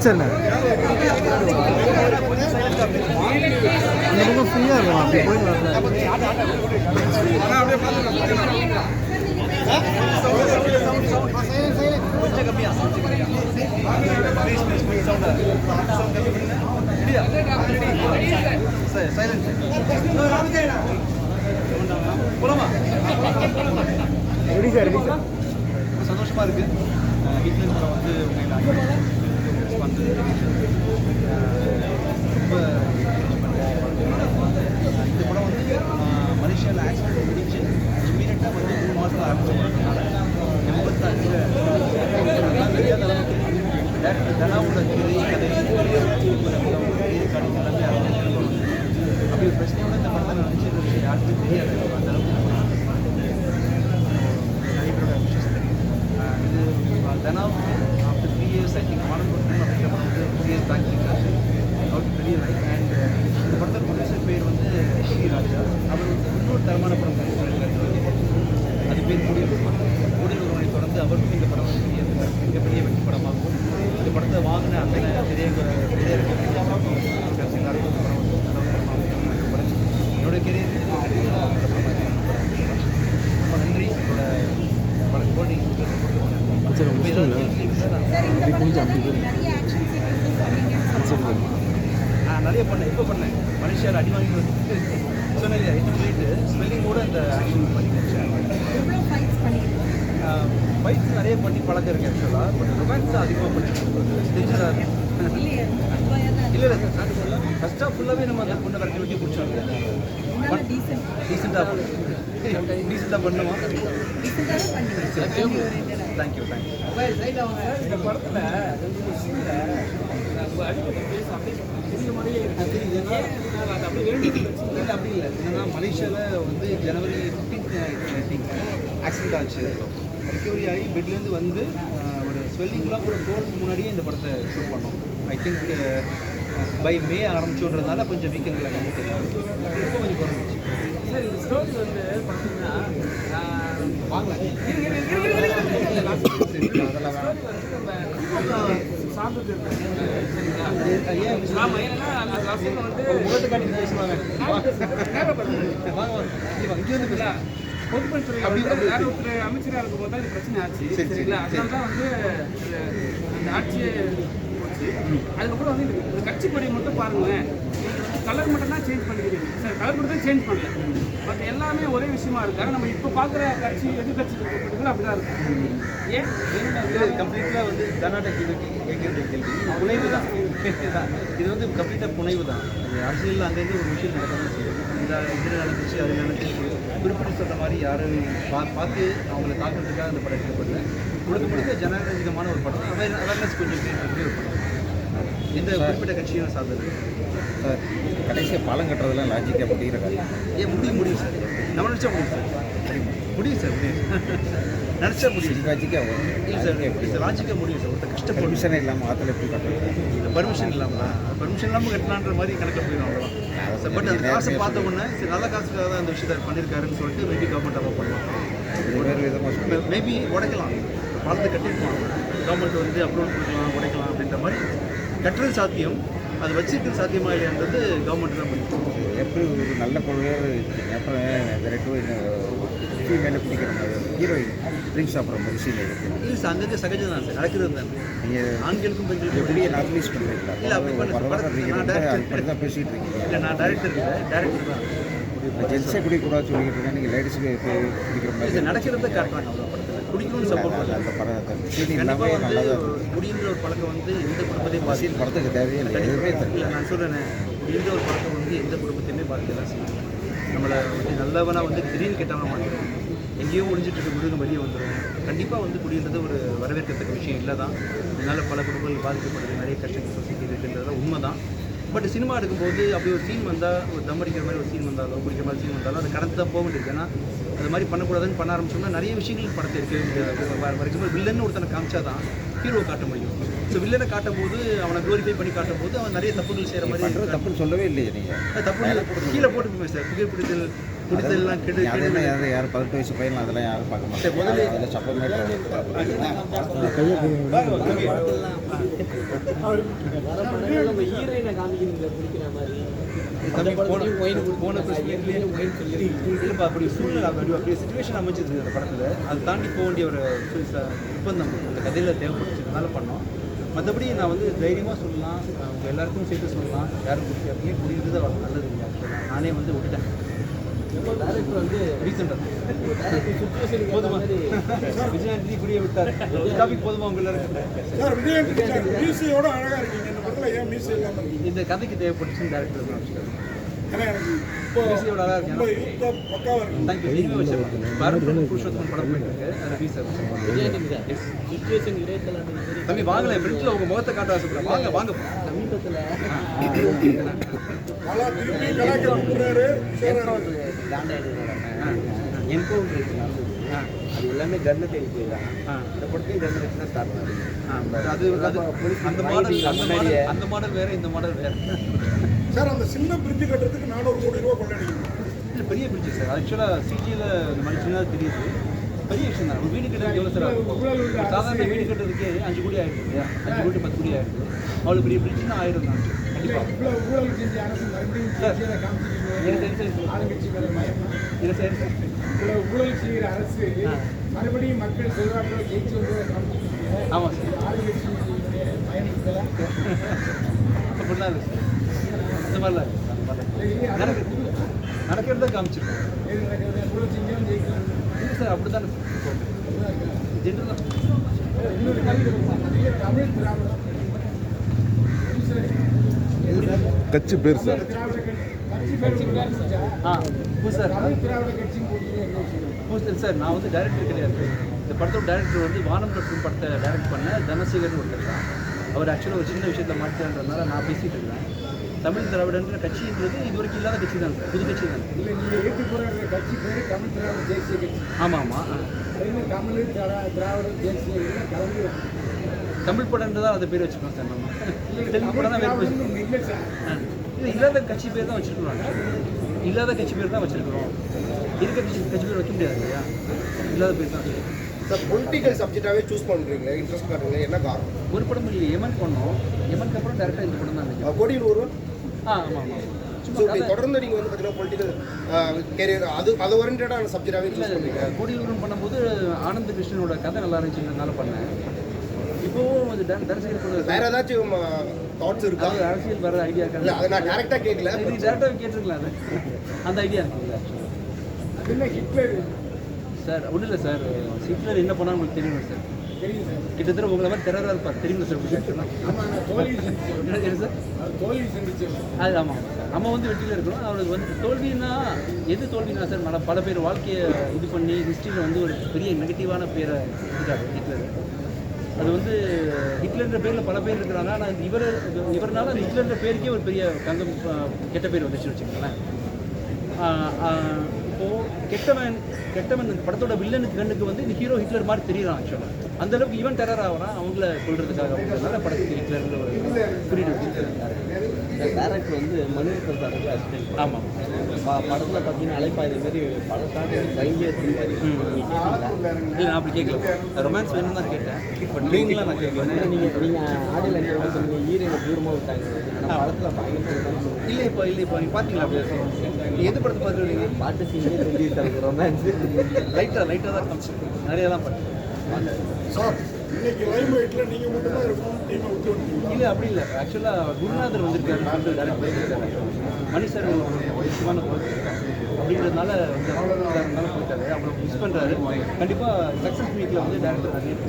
சரிண்ணே அந்த பக்கம் ஃப்ரீயாக இருக்கும் அப்படி போயிட்டு வரல சார் ரெடி சார் சந்தோஷமாக இருக்குது வீட்டில் வந்து உங்களை ரெஸ்பான்ஸ் ரொம்ப இந்த படம் வந்து மலேசியாவில் ஆக்சிடென்ட் முடிச்சு இம்மீடியட்டாக வந்து மூணு மாதத்தில் ஆரம்பிச்சதுனால எண்பத்தஞ்சில் தெரியாத அளவுக்கு டேரக்டர் தனாவோட திரை கதை கதை எல்லாமே ஆரம்பிச்சிருக்கோம் அப்படி பிரச்சனையோட இந்த படத்தை நான் யாருக்கும் தெரியாது அந்த அளவுக்கு இந்த படம் நடிகரோட விஷயம் இது Dhanoa after three years I think model கொடுத்து அப்படிங்கிற படம் வந்து த்ரீ இயர்ஸ் பேக் இருக்காரு அவுட் பெரிய லைக் அண்ட் இந்த படத்தோட ப்ரொடியூசர் பேர் வந்து ஸ்ரீராஜா அவர் வந்து இன்னொரு தரமான படம் பண்ணியிருக்காரு அது பேர் கூடியிருக்கும் கூடியிருக்கவனை தொடர்ந்து அவருக்கும் இந்த படம் வந்து பெரிய மிகப்பெரிய வெற்றி படமாகும் இந்த படத்தை வாங்கின அந்த பெரிய பெரிய எல்லாருக்கும் இந்த படம் வந்து நல்ல படம் என்னோட கெரியர் ரொம்ப நன்றி என்னோட படம் கோடி சரி முடிச்சுங்களா அப்படி சரி நான் நிறைய பண்ணேன். இப்போ பண்ணேன். மலேசியாவில் அடி வாங்கி சொன்னேன் இல்லையா எட்டு போயிட்டு ஸ்மெல்லிங் கூட அந்த ஆக்ஷன் பண்ணி ஃபைட்ஸ் நிறைய பண்ணி பழக்கம் இருக்கு ஆக்சுவலாக பட் ரொமான்ஸ் அதிகமாக பண்ணிட்டு ஸ்டேஜில் இல்லை இல்லை ஃபர்ஸ்ட் ஆஃப் ஃபுல்லாகவே நம்ம அந்த பொண்ணை வரட்டி வச்சு பிடிச்சோம். டீசெண்டாக டீசெண்டாக பண்ணுமா தேங்க்யூ தேங்க்யூ இந்த படத்துல அப்படி இல்லை என்னன்னா மலேசியாவில் வந்து ஜனவரி ஃபிஃப்டீன் ஆக்சிடென்ட் ஆச்சு. ரெக்கவரி ஆகி பெட்லேருந்து வந்து அஹ், ஒரு ஸ்வெல்லிங்லாம் கூட போகிறதுக்கு முன்னாடியே இந்த படத்தை ஷூட் பண்ணோம். ஐ திங்க் பை மே ஆரம்பிச்சோன்றதுனால கொஞ்சம் வீக்கெண்டில் தெரியும். இப்போ கொஞ்சம் குறைஞ்சிச்சு சார் இந்த ஸ்டோரி வந்து பார்த்தீங்கன்னா அதெல்லாம் வேணாம். சாப்பிட்டு இருக்கு. சரிங்களா? ஏன் ஆமா, ஏன்னா அந்த ரசம் வந்து முகத்தை காட்டி பேசுவாங்க. வாங்க நேரப்படுது. வாங்க வாங்க. இங்க வாங்க. இங்க வந்து இல்ல, பேசுங்க பொதுப்பணித்துறை அப்படி வந்து அப்படி வேற ஒருத்தர் அமைச்சரா இருக்கும்போது தான் இந்த பிரச்சனை ஆச்சு. சரி, சரி, சரிங்களா? சரி. அதனால தான் வந்து அந்த ஆட்சியே போச்சு அதுக்கப்புறம் வந்து இந்த- கட்சி கொடி மட்டும் பாருங்களேன். கலர் மட்டும் தான் சேஞ்ச் பண்ணிக்கிறீங்க சார் கலர் மட்டும் தான் சேஞ்ச் பண்ணல. பட் எல்லாமே ஒரே விஷயமா இருக்காங்க நம்ம இப்போ பார்க்குற கட்சி எதிர்கட்சி கூட்டத்தில் அப்படிதான் இருக்கும் ஏன்? கம்ப்ளீட்டாக வந்து கர்நாடக கேள்வி கேட்குற கேள்வி. புனைவு தான். இது வந்து கம்ப்ளீட்டாக புனைவு தான். அரசியலில் அங்கங்கே ஒரு விஷயம் நடக்கணும் செய்யும். இந்த இதில் நடந்துச்சு அது நடந்துச்சு குறிப்பிட்டு சொல்கிற மாதிரி யாரும் பா பார்த்து அவங்கள தாக்குறதுக்காக அந்த படம் எடுக்கப்படல முழுக்க முழுக்க ஜனநாயகமான ஒரு படம். அவேர் அவேர்னஸ் கொஞ்சம் ஒரு படம் எந்த குறிப்பிட்ட கட்சியும் சார்ந்தது சார் கடைசியாக பாலம் கட்டுறதெல்லாம் லாஜிக்காக முடிகிற காரியம். ஏன் முடியும் முடியும் சார்? நம்ம நினச்சா முடியும் சார். முடியும்? சார் முடியும். நினச்சா முடியும் சார். லாஜிக்காக வரும். இல்லை சார் இது லாஜிக்காக முடியும் சார். ஒருத்தர் கஷ்டப்படும் பெர்மிஷனே இல்லாமல் ஆற்றுல எப்படி கட்டுறது பர்மிஷன் இல்லாமலா பர்மிஷன் இல்லாமல் கட்டலான்ற மாதிரி கணக்கில் போயிடும் அவ்வளோதான் பட் அந்த காசை பார்த்த உடனே சரி நல்ல காசுக்காக தான் அந்த விஷயத்தை பண்ணியிருக்காருன்னு சொல்லிட்டு மேபி கவர்மெண்ட் அலோவ் பண்ணலாம் வேறு விதமாக மேபி உடைக்கலாம். பாலத்தை கட்டிருக்கலாம் கவர்மெண்ட் வந்து அப்ரூவல் கொடுக்கலாம். கட்டுறது சாத்தியம் அது வச்சிருக்கிறது சாத்தியமா இல்லையான்றது கவர்மெண்ட் தான் பண்ணிட்டு எப்படி ஒரு நல்ல கொள்கையாக இருக்கீங்க? அப்புறம் ரெண்டு பிடிக்கிற மாதிரி ஹீரோயின் ட்ரிங்க்ஸ் சாப்பிட்ற மாதிரி சீன் இருக்குது இல்லை சார் அங்கங்கே சகஜம் தான் சார். நடக்கிறது தான் நீங்கள் ஆண்களுக்கும் பெண்களுக்கும் எப்படியே நார்மலைஸ் பண்ணுறீங்களா இல்லை அப்படி. அப்படி தான் பேசிகிட்டு இருக்கீங்க. இல்லை நான் டேரக்டர் இல்லை. டேரக்டர் தான். ஜென்ஸே குடிக்கக்கூடாது சொல்லிக்கிட்டு இருக்கேன் நீங்கள் லேடிஸுக்கு பிடிக்கிற இது மாதிரி நடக்கிறத காட்டுறாங்க. அவ்வளோ குடிக்கணும்னு சப்போர்ட் அந்த- அந்த படம் சீன் கண்டிப்பாக எல்லாமே நல்லா தான் வந்து இருக்கும் குடின்ற ஒரு பழக்கம் வந்து எந்த குடும்பத்தையும் பாதிக்கும் படத்துக்கு தேவையே இல்லை எதுவுமே இல்லை நான் சொல்கிறேன் குடின்ற ஒரு பழக்கம் வந்து எந்த குடும்பத்தையுமே பாதிக்கலாம் செய்யும் நம்மளை வந்து நல்லவனாக வந்து திடீர்னு கெட்டவன மாட்டோம் எங்கேயோ ஒளிஞ்சிட்டு இருக்க மிருகம் வெளியே வந்துடும் கண்டிப்பாக வந்து குடின்றது ஒரு வரவேற்கத்தக்க விஷயம் இல்லை தான் இதனால் பல குடும்பங்கள் பாதிக்கப்படுது நிறைய கஷ்டங்கள் சொசைட்டி இருக்குன்றது உண்மை தான் பட் சினிமா எடுக்கும்போது அப்படி ஒரு சீன் வந்தால் ஒரு தம் அடிக்கிற மாதிரி ஒரு சீன் வந்தாலோ குடிக்கிற மாதிரி சீன் வந்தாலும் அது கடந்து தான் போக வேண்டியது. ஏன்னா அது மாதிரி பண்ணக்கூடாதுன்னு பண்ண ஆரம்பிச்சோம்னா நிறைய விஷயங்கள் படத்தை இருக்கவே முடியாது ஃபார் எக்ஸாம்பிள் வில்லன்னு ஒருத்தனை காமிச்சா தான் ஹீரோவை காட்ட முடியும் ஸோ வில்லனை காட்டும் போது அவனை க்ளோரிஃபை பண்ணி காட்டும் போது அவன் நிறைய தப்புகள் செய்கிற மாதிரி தப்புன்னு சொல்லவே இல்லையே நீங்கள் தப்பு இல்லை. கீழே போட்டு சார் புகைப்பிடித்தல் பிடித்ததெல்லாம் கெடு அது என்ன யாரும் யாரும் பதினெட்டு வயசு பையன் அதெல்லாம் யாரும் பார்க்க மாட்டாங்க. முதல்ல- அதில் இல்லைப்பா அப்படி சூழ்நிலை அப்படி அப்படியே சுச்சுவேஷன் அமைஞ்சது அந்த படத்தில். அதை தாண்டி போக வேண்டிய ஒரு நிர்பந்தம் அந்த கதையில் தேவைப்படுச்சதுனால பண்ணோம். மற்றபடி நான் வந்து தைரியமாக சொல்லலாம். அவங்க எல்லாருக்கும் சேர்த்து சொல்லலாம். யாரும் குடி அப்படியே குடிக்கிறது அவ்வளோ நல்லது இல்லை. நானே வந்து விட்டுட்டேன். டேரக்டர் வந்து ரீசெண்டாக போதுமா விஜயாண்டி குடியை விட்டார். டாபிக் போதுமா உங்க எல்லாருக்கும்? சார் விஜயகாந்த் சார் மீசையோட அழகா இருக்கீங்க. இந்த படத்துல ஏன் மீசை இந்த கதைக்கு தேவைப்பட்டுச்சுன்னு டேரக்டர் ஏன்னா எனக்கு இப்போ மீசையோட அழகா இருக்கு. தேங்க்யூ பாரத் படம் போயிட்டு இருக்கு அதில் வீசா தம்பி வாங்கல ஃப்ரெண்ட்ல உங்க முகத்தை காட்ட ஆசைப்படுறேன் வாங்க வாங்க. நல்லா திருப்பி கலாய்க்க என்கவுண்டர் அது எல்லாமே கன்னை தேடி போயிடலாம் ஆ. இந்த படத்தையும் கன்னை வச்சு தான் ஸ்டார்ட் பண்ணுறது அது அந்த மாடல் அந்த மாடல் அந்த வேற இந்த மாடல் வேற சார் அந்த சின்ன பிரிட்ஜ் கட்டுறதுக்கு நானூறு கோடி ரூபா கொள்ளடிக்கணும் இல்லை பெரிய பிரிட்ஜ் சார் ஆக்சுவலாக சிட்டியில் இந்த மாதிரி சின்னதாக தெரியுது பெரிய விஷயம் தான். வீடு கட்டுறதுக்கு எவ்வளோ சார் ஆகும்? சாதாரண வீடு கட்டுறதுக்கே அஞ்சு கோடி ஆயிடுது இல்லையா? அஞ்சு கோடி பத்து கோடி ஆயிடுது. அவ்வளோ பெரிய பிரிட்ஜ்னா ஆயிரம் தான். ஊழல். ஆளுங்கட்சி செய்கிற அரசு மறுபடியும் மக்கள் செல்வாக்களை ஜெயிச்சு வந்து. ஆமாம் சார். ஆளுங்கட்சியினுடைய பயணத்துல. அப்படிலாம் இல்லை சார். அந்த மாதிரிலாம் நடக்கு நடக்கிறத காமிச்சிருக்கோம் எது நடக்குது? ஊழல் செஞ்சவன் ஜெயிக்கலாம். இல்லை சார் அப்படி தானே கட்சி பேர் சார். சார். சார் நான் வந்து டைரக்டர் கிடையாது. இந்த படத்தோட டைரக்டர் வந்து வானம் கட்டும் படத்தை டைரக்ட் பண்ண தனசேகர்னு ஒருத்தர் தான் அவர் ஆக்சுவலாக ஒரு சின்ன விஷயத்தில் மாட்டான்றதுனால நான் பேசிகிட்டு இருக்கேன். தமிழ் திராவிடன்ற கட்சின்றது இது வரைக்கும் இல்லாத கட்சி தான் சார். புது கட்சி தான். இல்லை நீங்கள் ஏற்று போகிற கட்சி பேர் தமிழ் திராவிட தேசிய கட்சி. ஆமாம் ஆமாம் தமிழ் திரா- திராவிட தேசிய கலந்து. தமிழ் படம்ன்றதா அதை பேர் வச்சுக்கோம் சார் நம்ம. தெலுங்கு படம் தான் சார். இது இல்லாத கட்சி பேர் தான் வச்சிருக்கிறோம் இல்லாத கட்சி பேர் தான் வச்சிருக்கிறோம். இருக்க கட்சி கட்சி பேர் வைக்க முடியாது இல்லையா? இல்லாத பேர் தான் வச்சிருக்கோம். சார் பொலிட்டிக்கல் சப்ஜெக்டாகவே சூஸ் பண்ணுறீங்களே இன்ட்ரெஸ்ட் காட்டுறீங்க என்ன காரணம்? ஒரு படம் இல்லை எமன் பண்ணோம் எமனுக்கு அப்புறம் டேரெக்டாக இந்த படம் தான் கொடியில் ஒருவன்? தொடர்ந்து நீங்கள் வந்து பார்த்தீங்கன்னா பொலிட்டிக்கல் கேரியர் அது அது ஓரியன்டான சப்ஜெக்டாகவே சூஸ் பண்ணுறீங்க கோடியூரம் பண்ணும்போது ஆனந்த கிருஷ்ணனோட கதை நல்லா இருந்துச்சுன்றதுனால பண்ணேன் இப்போவும் அது கூட வேற ஏதாச்சும் தாட்ஸ் இருக்கா? அரசியல் வர ஐடியா இல்லை இருக்காங்க அதை நான் டேரெக்டாக கேட்கல இது டேரக்டாக கேட்டிருக்கலாம் அது. அந்த ஐடியா இருக்குல்ல அது என்ன ஹிட்லர்? சார் ஒன்றும் இல்லை சார். ஹிட்லர் என்ன பண்ணாலும் உங்களுக்கு தெரியும் சார்? கிட்டத்தட்ட உங்களை மாதிரி டெரராக இருப்பார் தெரியுமா? சார் சார் அது ஆமாம் நம்ம வந்து வெற்றியில் இருக்கணும் அவருக்கு வந்து தோல்வின்னா எது தோல்வினா சார் மன பல பேர் வாழ்க்கையை இது பண்ணி ஹிஸ்ட்ரியில் வந்து ஒரு பெரிய நெகட்டிவான பேரை இருக்காரு ஹிட்லர். அது வந்து ஹிட்லர்ன்ற பேரில் பல பேர் இருக்கிறாங்க. ஆனால் இவர் இவர்னால அந்த ஹிட்லர்ன்ற பேருக்கே ஒரு பெரிய தங்கம் கெட்ட பேர் வந்துச்சு வச்சுக்கோங்களேன். இப்போது கெட்டவன் கெட்டவன் படத்தோட வில்லனுக்கு கண்ணுக்கு வந்து இந்த ஹீரோ ஹிட்லர் மாதிரி தெரியலாம் ஆக்சுவலாக அந்த அளவுக்கு இவன் டெரர் ஆகிறான் அவங்கள கொள்றதுக்காக அப்படின்றதுனால படத்துக்கு ஹிட்லர்ன்ற ஒரு குறியீடு டேரக்டர் வந்து மனு பிரசாத்துக்கு அசிஸ்டன்ட் ஆமாம் படத்தில் பார்த்தீங்கன்னா அலைப்பாயுது மாதிரி பல கையிலே திரும்பி இல்லை நான் அப்படி கேட்கல ரொமான்ஸ் வேணும்னு தான் கேட்டேன். பட் நீங்களாம் நான் கேட்கல நீங்கள் நீங்கள் ஆடியில் சொன்னீங்க ஹீரோயினை தூரமாக விட்டாங்க. படத்தில் பயங்கர இல்லை இப்போ இல்லை இப்போ நீங்கள் பார்த்தீங்களா அப்படியே? நீ எது படத்தை பார்த்துருக்கீங்க பாட்டு சீனே தெரிஞ்சுட்டாங்க ரொமான்ஸ் லைட்டாக லைட்டாக தான் காமிச்சிருக்கேன் நிறைய தான் பார்த்தேன் சார் இன்னைக்கு லைம் நீங்கள் மட்டும்தான் விட்டு இல்லை அப்படி இல்லை. ஆக்சுவலாக குருநாதர் வந்திருக்காரு. சொல்லிட்டு டேரக்ட் பண்ணியிருக்காரு மணி சார் முக்கியமான அப்படின்றதுனால வந்து போயிட்டாரு. அப்புறம் மிஸ் பண்ணுறாரு கண்டிப்பாக சக்ஸஸ் மீட்டில் வந்து டேரக்டர் நிறைய